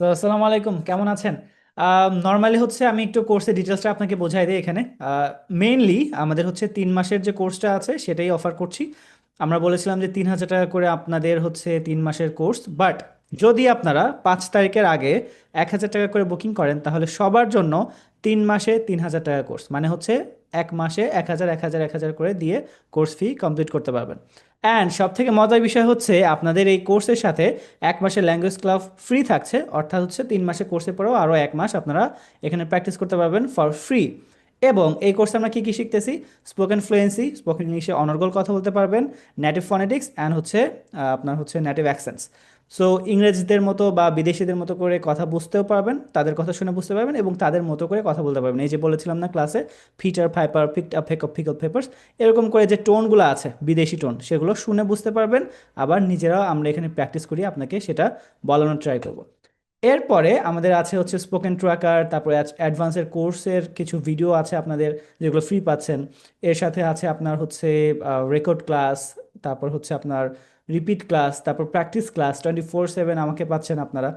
তো আসসালামু আলাইকুম, কেমন আছেন? নর্মালি হচ্ছে আমি একটু কোর্সের ডিটেলসটা আপনাকে বোঝাই দিই এখানে। মেইনলি আমাদের হচ্ছে তিন মাসের যে কোর্সটা আছে সেটাই অফার করছি। আমরা বলেছিলাম যে তিন হাজার টাকা করে আপনাদের হচ্ছে তিন মাসের কোর্স বাট যদি আপনারা পাঁচ তারিখের আগে এক হাজার টাকা করে বুকিং করেন, তাহলে সবার জন্য তিন মাসে তিন হাজার টাকা কোর্স মানে হচ্ছে এক মাসে এক হাজার এক হাজার এক হাজার করে দিয়ে কোর্স ফি কমপ্লিট করতে পারবেন। অ্যান্ড সব থেকে মজার বিষয় হচ্ছে আপনাদের এই কোর্সের সাথে এক মাসের ল্যাঙ্গুয়েজ ক্লাব ফ্রি থাকছে, অর্থাৎ হচ্ছে তিন মাসের কোর্সের পরেও আরও এক মাস আপনারা এখানে প্র্যাকটিস করতে পারবেন ফর ফ্রি এবং এই কোর্সে আমরা কী কী শিখতেছি? স্পোকেন ফ্লুয়েন্সি স্পোকেন ইংলিশে অনর্গল কথা বলতে পারবেন নেটিভ ফনেটিক্স অ্যান্ড হচ্ছে আপনার হচ্ছে নেটিভ অ্যাকসেন্টস সো ইংরেজদের মতো বা বিদেশিদের মতো করে কথা বুঝতেও পারবেন, তাদের কথা শুনে বুঝতে পারবেন এবং তাদের মতো করে কথা বলতে পারবেন। এই যে বলেছিলাম না ক্লাসে ফিটার ফাইপার পিকড আপ ফেক ফিকল পেপার্স এরকম করে যে টোনগুলো আছে, বিদেশি টোন, সেগুলো শুনে বুঝতে পারবেন, আবার নিজেরাও আমরা এখানে প্র্যাকটিস করি, আপনাকে সেটা বলানোর ট্রাই করব। এরপরে আমাদের আছে হচ্ছে স্পোকেন ট্র্যাকার তারপরে অ্যাডভান্সের কোর্সের কিছু ভিডিও আছে আপনাদের যেগুলো ফ্রি পাচ্ছেন। এর সাথে আছে আপনার হচ্ছে রেকর্ড ক্লাস তারপর হচ্ছে আপনার রিপিট ক্লাস তারপর practice class twenty four seven আমাকে পাচ্ছেন আপনারা।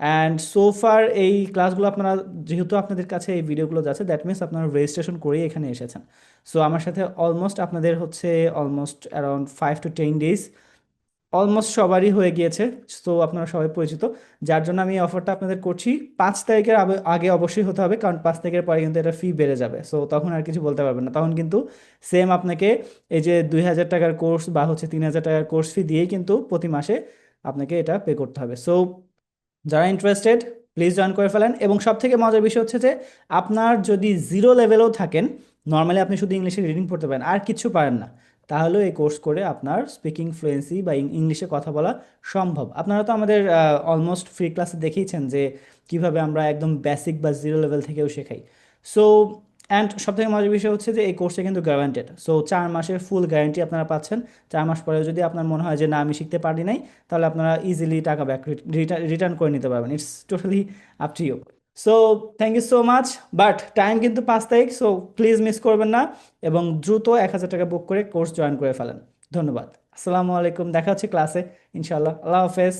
অ্যান্ড সো ফার এই ক্লাসগুলো আপনারা, যেহেতু আপনাদের কাছে এই ভিডিওগুলো যাচ্ছে দ্যাট মিনস আপনারা রেজিস্ট্রেশন করেই এখানে এসেছেন। সো আমার সাথে অলমোস্ট আপনাদের হচ্ছে almost around five to ten days almost সবারই হয়ে গিয়েছে সো আপনারা সবাই পরিচিত। যার জন্য আমি অফারটা আপনাদের করছি। পাঁচ তারিখের আগে অবশ্যই হতে হবে, কারণ পাঁচ তারিখের পরে কিন্তু এটা ফি বেড়ে যাবে। সো তখন আর কিছু বলতে পারবেন না। তখন কিন্তু সেম আপনাকে এই যে দুই হাজার টাকার কোর্স বা হচ্ছে তিন হাজার টাকার কোর্স ফি দিয়েই কিন্তু প্রতি মাসে আপনাকে এটা পে করতে হবে। সো যারা ইন্টারেস্টেড প্লিজ জয়েন করে ফেলেন। এবং সব থেকে মজার বিষয় হচ্ছে যে, আপনার যদি জিরো লেভেলেও থাকেন নর্মালি আপনি শুধু ইংলিশে রিডিং পড়তে পারেন। আর কিছু পারেন না। তাহলেও এই কোর্স করে আপনার স্পিকিং ফ্লুয়েন্সি বা ইংলিশে কথা বলা সম্ভব। আপনারা তো আমাদের অলমোস্ট ফ্রি ক্লাসে দেখিয়েছেন যে কীভাবে আমরা একদম বেসিক বা জিরো লেভেল থেকেও শেখাই। সো অ্যান্ড সব থেকে মজার বিষয় হচ্ছে যে এই কোর্সটা কিন্তু গ্যারান্টেড সো চার মাসের ফুল গ্যারান্টি আপনারা পাচ্ছেন। চার মাস পরে যদি আপনার মনে হয় যে না, আমি শিখতে পারি নাই, তাহলে আপনারা ইজিলি টাকা ব্যাক রিটার্ন করে নিতে পারবেন। It's totally up to you so thank you so much but time কিন্তু পাঁচ তারিখ সো প্লিজ মিস করবেন না এবং দ্রুত এক হাজার টাকা বুক করে কোর্স জয়েন করে ফেলেন। ধন্যবাদ। আসসালামু আলাইকুম, দেখা হচ্ছে ক্লাসে ইনশাল্লাহ আল্লাহ হাফেজ।